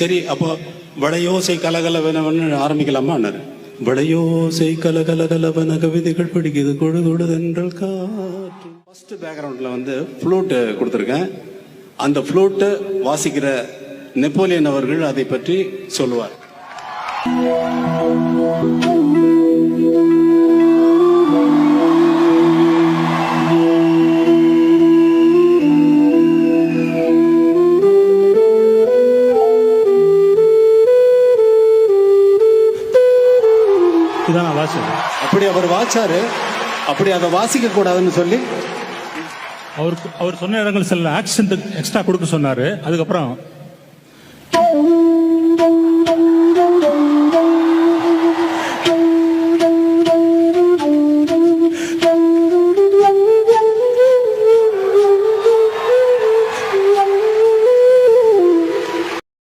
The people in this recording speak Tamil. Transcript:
சரி அப்போ வளையோசை கலகலவனவன் ஆரம்பிக்கலாமான்னாரு வளையோசை கலகலகலவன கவிதைகள் படிக்குது கொடு கொடுதென்றல் காற்று. ஃபர்ஸ்ட் பேக்ரவுண்டில் வந்து ஃப்ளூட்டு கொடுத்துருக்கேன். அந்த ஃப்ளூட்டு வாசிக்கிற நெப்போலியன் அவர்கள் அதை பற்றி சொல்லுவார். இதான் நான் வாசிச்சது அப்படி அவர் வாச்சாரு அப்படி அதை வாசிக்க கூடாதுன்னு சொல்லி. அவர் அவர் சொன்ன இடங்கள் சில ஆக்சிடென்ட் எக்ஸ்ட்ரா கொடுக்க சொன்னாரு. அதுக்கப்புறம்